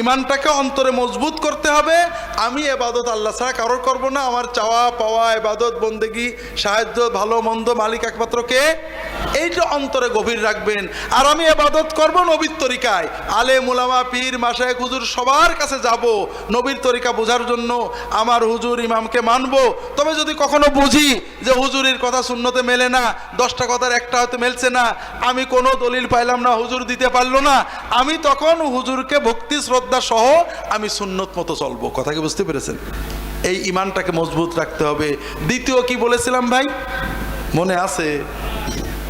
ইমানটাকে অন্তরে মজবুত করতে হবে। আমি এবাদত আল্লাহ ছাড়া কারোর করব না। আমার চাওয়া পাওয়া, এবাদত, বন্দেগি, সাহায্য, ভালো, মন্দ, মালিক একমাত্র কে? এইটা অন্তরে গভীর রাখবেন। আর আমি এবাদত করব নবীর তরিকায়। আলে, মুলামা, পীর মাসায় হুজুর সবার কাছে যাব নবীর তরিকা বোঝার জন্য। আমার হুজুর, ইমামকে মানব। তবে যদি কখনো বুঝি যে হুজুরের কথা শূন্যতে মেলে না, দশটা কথার একটা হয়তো মেলছে না, আমি কোনো দলিল পাইলাম না, হুজুর দিতে পারল না, আমি তখন হুজুরকে ভক্তি শ্রদ্ধা সহ আমি সুন্নত মতো চলবো। কথা কি বুঝতে পেরেছেন? এই ইমানটাকে মজবুত রাখতে হবে। দ্বিতীয় কি বলেছিলাম ভাই? মনে আছে?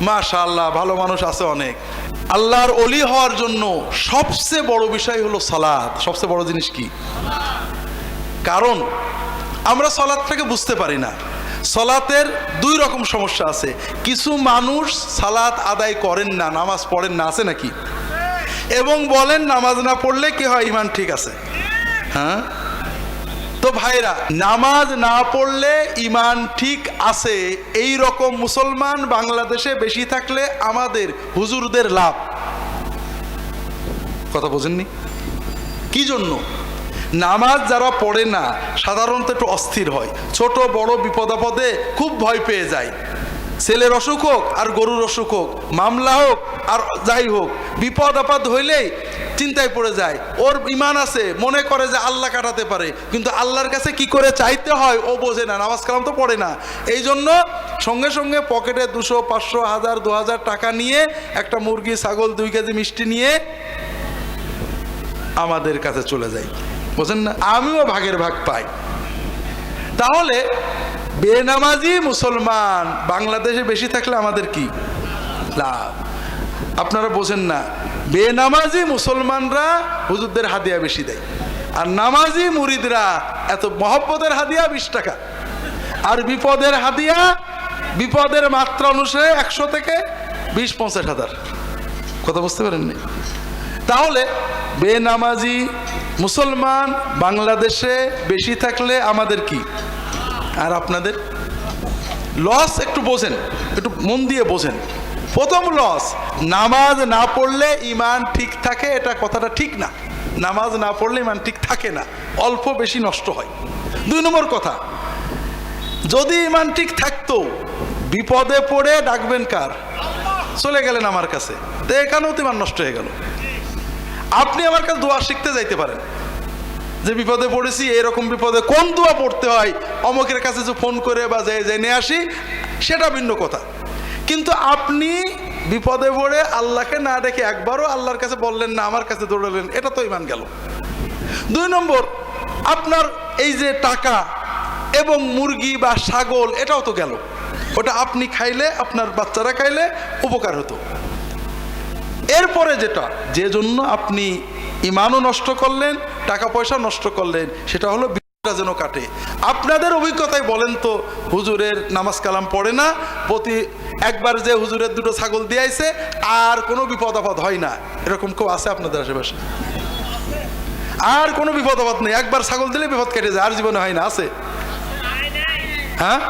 মাশাআল্লাহ, ভালো মানুষ আছে অনেক। আল্লাহর অলি হওয়ার জন্য সবচেয়ে বড় বিষয় হলো সালাদ সবচেয়ে বড় জিনিস কি? কারণ আমরা সলাদটাকে বুঝতে পারি না। সলাতের দুই রকম সমস্যা আছে। কিছু মানুষ সালাত আদায় করেন না, নামাজ পড়েন না, আছে নাকি? এবং বলেন নামাজ না পড়লে কি হয়? ইমান ঠিক আছে। হ্যাঁ? তো ভাইরা নামাজ না পড়লে ইমান ঠিক আছে। এই রকম মুসলমান বাংলাদেশে বেশি থাকলে আমাদের হুজুরদের লাভ। কথা বোঝেননি? কি জন্য? নামাজ যারা পড়ে না, সাধারণত একটু অস্থির হয়। ছোট, বড় বিপদাপদে খুব ভয় পেয়ে যায়। ছেলের অসুখ হোক আর গরুর অসুখ হোক, মামলা হোক আর যাই হোক, বিপদ আপদ হইলেই চিন্তায় পড়ে যায়। ওর ইমান আছে, মনে করে যে আল্লাহ কাটাতে পারে। কিন্তু আল্লাহর কাছে কি করে চাইতে হয়, ও বোঝে না, নামাজ কালাম তো পড়ে না। এই জন্য সঙ্গে সঙ্গে পকেটে দুশো, পাঁচশো, হাজার, দু হাজার টাকা নিয়ে একটা মুরগি, ছাগল, দুই কেজি মিষ্টি নিয়ে আমাদের কাছে চলে যাই বোঝেন না? আমিও ভাগের ভাগ পাই। তাহলে বেনামাজি মুসলমান, বাংলাদেশে বেশি থাকলে আমাদের কি? লাভ। আপনারা বোঝেন না, বেনামাজি মুসলমানরা হুজুরদের হাদিয়া বেশি দেয়, আর নামাজি মুরিদরা এত মহব্বতের হাদিয়া বিশ টাকা, আর বিপদের হাদিয়া, বিপদের মাত্রা অনুসারে একশো থেকে বিশ, পঞ্চাশ হাজার। কথা বুঝতে পারেননি? তাহলে বেনামাজি মুসলমান বাংলাদেশে বেশি থাকলে আমাদের কি? আর আপনাদের? লস একটু বোঝেন, একটু মন দিয়ে বোঝেন। প্রথম লস, নামাজ না পড়লে ইমান ঠিক থাকে, এটা কথাটা ঠিক না। নামাজ না পড়লে ইমান ঠিক থাকে না, অল্প বেশি নষ্ট হয়। দুই নম্বর কথা, যদি ইমান ঠিক থাকতো, বিপদে পড়ে ডাকবেন কার? চলে গেলেন আমার কাছে। তো এখানেও তো ইমান নষ্ট হয়ে গেল। আপনি আমার কাছে দোয়া শিখতে যাইতে পারেন। যে বিপদে পড়েছি, এরকম বিপদে কোন দোয়া পড়তে হয়? অমকের কাছে যে ফোন করে বা যে যাই নিয়ে আসি, সেটা ভিন্ন কথা। কিন্তু আপনি বিপদে পড়ে আল্লাহকে না ডেকে একবারও আল্লাহর কাছে বললেন না, আমার কাছে দৌড়ালেন, এটা তো ইমান গেল। দুই নম্বর, আপনার এই যে টাকা এবং মুরগি বা ছাগল, এটাও তো গেল। ওটা আপনি খাইলে, আপনার বাচ্চারা খাইলে উপকার হতো। এরপরে যেটা, যে জন্য আপনি ইমানও নষ্ট করলেন, টাকা পয়সা নষ্ট করলেন, সেটা হলো বিপদটা যেন কাটে। আপনাদের অভিজ্ঞতায় বলেন তো, হুজুরের নামাজ কালাম পড়ে না, প্রতি একবার যে হুজুরের দুটো ছাগল দিয়েছে আর কোনো বিপদ আপদ হয় না। এরকম কেউ আছে আপনাদের আশেপাশে? আর কোনো বিপদ আপদ নেই। একবার ছাগল দিলে বিপদ কেটে যায়, আর জীবনে হয় না, আছে? হ্যাঁ?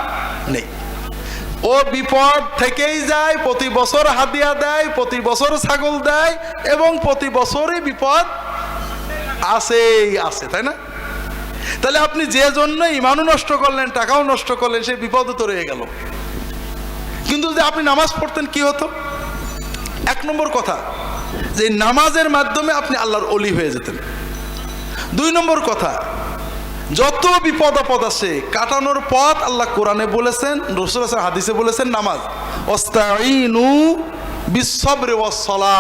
নেই। ও বিপদ থেকেই যায়, প্রতি বছর হাদিয়া দেয়, প্রতি বছর ছাগল দেয়, এবং প্রতি বছরই বিপদ আসেই আসে, তাই না? তাহলে আপনি যে জন্য ইমানও নষ্ট করলেন, টাকাও নষ্ট করলেন, সেই বিপদও তো রয়ে গেল। কিন্তু যদি আপনি নামাজ পড়তেন, কি হতো? এক নম্বর কথা, যে নামাজের মাধ্যমে আপনি আল্লাহর অলি হয়ে যেতেন। দুই নম্বর কথা, যত বিপদ আপদ আছে কাটানোর পথ আল্লাহ কোরআনে বলেছেন, রসুল হাদিসে বলেছেন, নামাজ। অস্তাইনু বিশ্বরে ওয়াসলা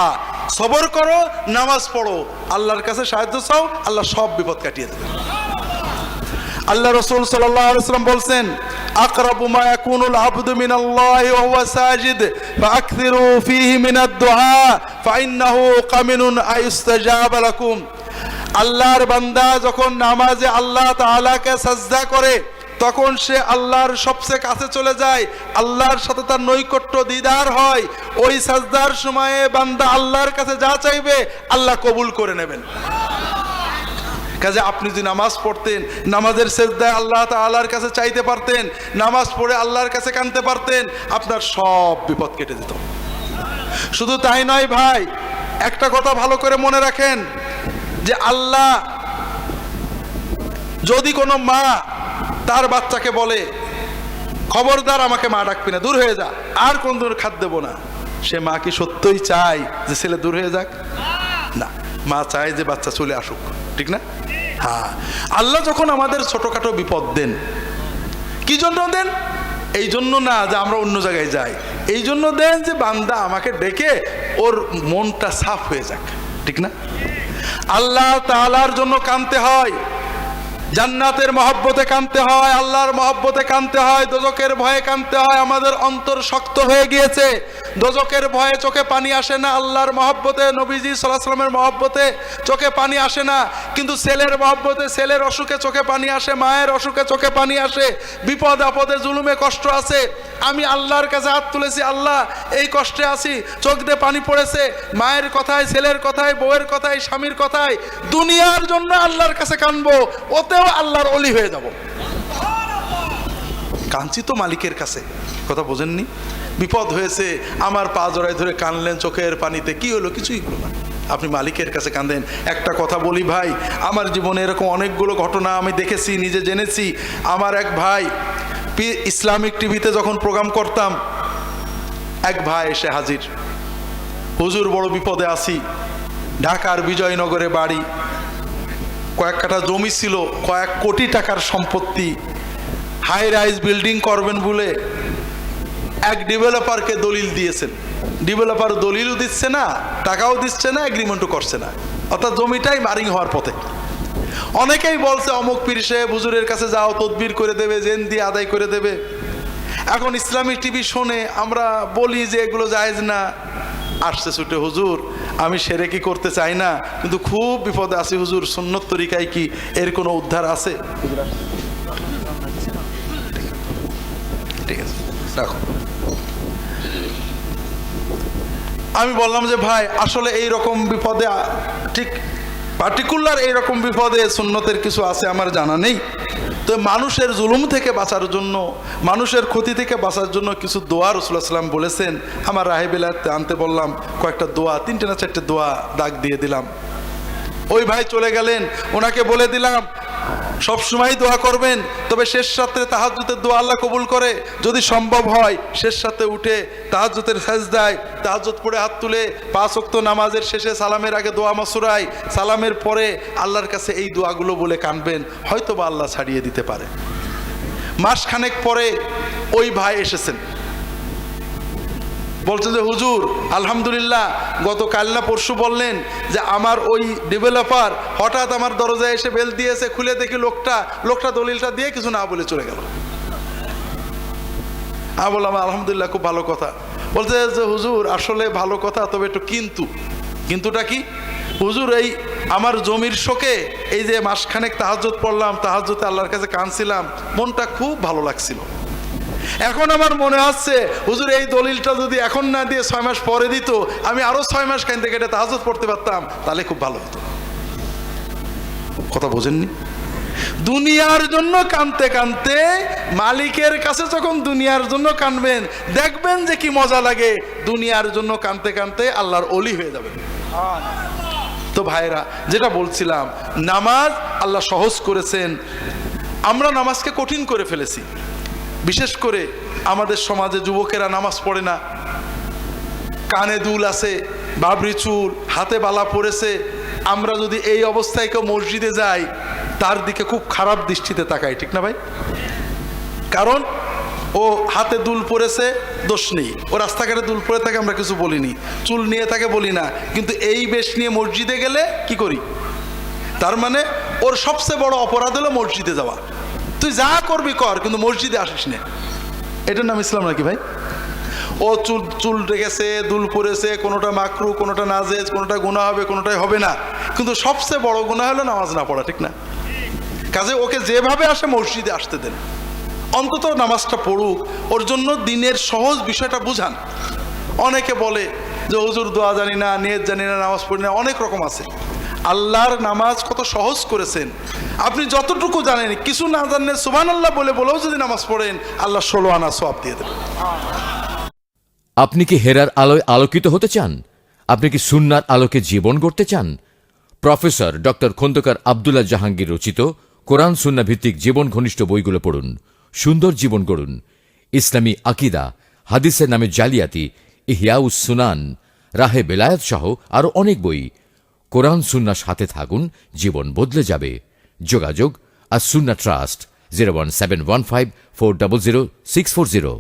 সবর করো, নামাজ পড়ো। আল্লাহর কাছে সাহায্য চাও, আল্লাহ সব বিপদ কাটিয়ে দেবে। আল্লাহ রসুল সাল্লাম বলছেন, আকরাবু মা ইয়াকুনুল আবদু মিনাল্লাহি ওয়া হুয়া সাজিদ ফাআকথিরু ফীহি মিনাদ দুআ ফাইন্নাহু কামিনুন আয়ুস্তাজাব লাকুম. আল্লাহর বান্দা যখন নামাজে আল্লাহ তাআলাকে সাজদা করে, তখন সে আল্লাহর সবচেয়ে কাছে চলে যায়, আল্লাহর সাথে তার নৈকট্য দিদার হয়। ওই সাজদার সময়ে বান্দা আল্লাহর কাছে যা চাইবে, আল্লাহ কবুল করে নেবেন। কাজে আপনি যদি নামাজ পড়তেন, নামাজের সেজদায় আল্লাহ তাআলার কাছে চাইতে পারতেন, নামাজ পড়ে আল্লাহর কাছে কানতে পারতেন, আপনার সব বিপদ কেটে যেত। শুধু তাই নয় ভাই, একটা কথা ভালো করে মনে রাখেন, যে আল্লাহ যদি কোনো মা তার বাচ্চাকে বলে, খবরদার, আমাকে মা ডাকবি না, দূর হয়ে যা, আর কোন দূর খাদ দেবো না। সে মা কি সত্যই চায় যে ছেলে দূর হয়ে যাক? না, মা চায় যে বাচ্চা চলে আসুক, ঠিক না? হ্যাঁ আল্লাহ যখন আমাদের ছোটখাটো বিপদ দেন, কি জন্য দেন? এই জন্য না যে আমরা অন্য জায়গায় যাই। এই জন্য দেন যে বান্দা আমাকে ডেকে ওর মনটা সাফ হয়ে যাক। ঠিক না? আল্লাহ তাআলার জন্য কানতে হয়, জান্নাতের মহব্বতে কানতে হয়, আল্লাহর মহব্বতে কানতে হয় দোজকের ভয়ে কানতে হয়। আমাদের অন্তর শক্ত হয়ে গিয়েছে। দোজকের ভয়ে চোখে পানি আসে না, আল্লাহর মহব্বতে, নবীজি সাল্লামের মহব্বতে চোখে পানি আসে না, কিন্তু ছেলের মহব্বতে, ছেলের অসুখে চোখে পানি আসে, মায়ের অসুখে চোখে পানি আসে, বিপদ আপদে, জুলুমে কষ্ট আছে, আমি আল্লাহর কাছে হাত তুলেছি, আল্লাহ, এই কষ্টে আছি, চোখ দিয়ে পানি পড়েছে, মায়ের কথায়, ছেলের কথায়, বউয়ের কথায়, স্বামীর কথায়, দুনিয়ার জন্য আল্লাহর কাছে কানবো, ওতেও আল্লাহর অলি হয়ে যাব। কাঞ্চি তো মালিকের কাছে। কথা বোঝেননি? বিপদ হয়েছে, আমার পা জড়ায় ধরে কানলেন চোখের পানিতে। কি হলো? কিছুই হলো না। আপনি মালিকের কাছে কাঁদেন। একটা কথা বলি ভাই, আমার জীবনে এরকম অনেকগুলো ঘটনা আমি দেখেছি, নিজে জেনেছি। আমার এক ভাই ইসলামিক টিভিতে যখন প্রোগ্রাম করতাম, এক ভাই এসে হাজির। হুজুর, বড় বিপদে আছি। ঢাকার বিজয়নগরে বাড়ি। কয়েক কাটা জমি ছিল, কয়েক কোটি টাকার সম্পত্তি হাই রাইজ বিল্ডিং করবেন বলে এক ডেভেলপারকে দলিল দিয়েছেন। ডেভেলপার দলিলও দিচ্ছে না, টাকাও দিচ্ছে না এগ্রিমেন্টও করছে না। অর্থাৎ জমিটাই মারিং হওয়ার পথে। অনেকেই বলছে, অমুক পীর সাহেব হুজুরের কাছে যাও, তদবির করে দেবে, জেন দিয়ে আদায় করে দেবে। এখন ইসলামিক টিভি শোনে, আমরা বলি যে এগুলো জায়েজ না। আসছে ছুটে, হুজুর, আমি সেরে কি করতে চাই না? কিন্তু খুব বিপদে আছি, হুজুর, সুন্নত তরিকায় কি এর কোনো উদ্ধার আছে? ঠিক আছে। রাখো আমি বললাম যে, ভাই, আসলে এই রকম বিপদে, ঠিক পার্টিকুলার এই রকম বিপদে সুন্নতের কিছু আছে আমার জানা নেই। তো মানুষের জুলুম থেকে বাঁচার জন্য, মানুষের ক্ষতি থেকে বাঁচার জন্য কিছু দোয়া রসুল্লাহ সাল্লাম বলেছেন। আমার রাহেবিলাতে আনতে বললাম, কয়েকটা দোয়া, তিনটে না চারটে দোয়া দাগ দিয়ে দিলাম। ওই ভাই চলে গেলেন, ওনাকে বলে দিলাম সব সময় দোয়া করবেন, তবে শেষ রাত্রে তাহাজ্জুদের দোয়া আল্লাহ কবুল করে। যদি সম্ভব হয়, শেষ রাতে উঠে তাহাজ্জুদের সেজ দেয় তাহাজ্জুদ পড়ে হাত তুলে পাঁচ ওয়াক্ত নামাজের শেষে সালামের আগে দোয়া মাসুরাই সালামের পরে আল্লাহর কাছে এই দোয়াগুলো বলে কানবেন হয়তো বা আল্লাহ ছাড়িয়ে দিতে পারে। মাসখানেক পরে ওই ভাই এসেছেন। বলছে যে, হুজুর, আলহামদুলিল্লাহ গত কাল না পরশু বললেন যে, আমার ওই ডেভেলপার হঠাৎ আমার দরজায় এসে বেল দিয়েছে, খুলে দেখি লোকটা লোকটা দলিলটা দিয়ে কিছু না বলে চলে গেল। আমি বললাম, আলহামদুলিল্লাহ, খুব ভালো কথা। বলছে যে, হুজুর, আসলে ভালো কথা, তবে একটু কিন্তু। কিন্তুটা কি? হুজুর, এই আমার জমির শোকে, এই যে মাসখানেক তাহাজ্জত পড়লাম তাহাজ্জতে আল্লাহর কাছে কানছিলাম মনটা খুব ভালো লাগছিল। এখন আমার মনে আসছে হুজুর, এই দলিলটা যদি এখন না দিয়ে ছয় মাস পরে দিত, আমি আরও ছয় মাস কাইনতে কেটে তাহাজত পড়তে পারতাম, তাহলে খুব ভালো হতো। কথা বোঝেননি? দুনিয়ার জন্য কানতে কানতে মালিকের কাছে যখন দুনিয়ার জন্য কানবেন, দেখবেন যে কি মজা লাগে, দুনিয়ার জন্য কানতে কানতে আল্লাহর অলি হয়ে যাবে তো ভাইরা, যেটা বলছিলাম, নামাজ আল্লাহ সহজ করেছেন, আমরা নামাজকে কঠিন করে ফেলেছি। বিশেষ করে আমাদের সমাজে যুবকেরা নামাজ পড়ে না। কানে দুল আছে, বাবরি চুল, হাতে বালা পড়েছে। আমরা যদি এই অবস্থায় কেউ মসজিদে যাই, তার দিকে খুব খারাপ দৃষ্টিতে তাকাই, ঠিক না ভাই? কারণ ও হাতে দুল পড়েছে, দোষ নেই। ও রাস্তাঘাটে দুল পরে থাকে আমরা কিছু বলিনি। চুল নিয়ে থাকে বলি না। কিন্তু এই বেশ নিয়ে মসজিদে গেলে কি করি? তার মানে ওর সবচেয়ে বড় অপরাধ হলো মসজিদে যাওয়া। তুই যা করবি কর, কিন্তু মসজিদে আসিস না। এটার নাম ইসলাম নাকি ভাই? ও চুল চুল রেখেছে, দুল পরেছে, কোনোটা মাকরু, কোনোটা নাজেজ, কোনোটা গুণা হবে, কোনোটাই হবে না। কিন্তু সবচেয়ে বড় গুণা হলো নামাজ না পড়া, ঠিক না? কাজে ওকে যেভাবে আসে মসজিদে আসতে দেন। অন্তত নামাজটা পড়ুক, ওর জন্য দিনের সহজ বিষয়টা বুঝান। অনেকে বলে যে হুজুর দোয়া জানি না, নিয়ত জানি না, নামাজ পড়ি না, অনেক রকম আছে। আল্লাহর নামাজ কত সহজ করেছেন। আপনি যতটুকু জানেন, কিছু না জানেন সুবান আল্লাহ বলে বলেও যদি নামাজ পড়েন, আল্লাহ ষোলো আনা সব দিয়ে দেবেন। আপনি কি হেরার আলোয় আলোকিত হতে চান? আপনি কি সুন্নার আলোকে জীবন গড়তে চান? প্রফেসর ডক্টর খন্দকার আবদুল্লাহ জাহাঙ্গীর রচিত কোরআন সুন্না ভিত্তিক জীবন ঘনিষ্ঠ বইগুলো পড়ুন। সুন্দর জীবন গড়ুন। ইসলামী আকিদা, হাদিসের নামে জালিয়াতি ইহিয়াউস সুনান, রাহে বেলায়ত সহ আরও অনেক বই। কোরআন সুন্নার সাথে থাকুন, জীবন বদলে যাবে। যোগাযোগ আর Sunnah trust, zero one seven one five four double zero six four zero.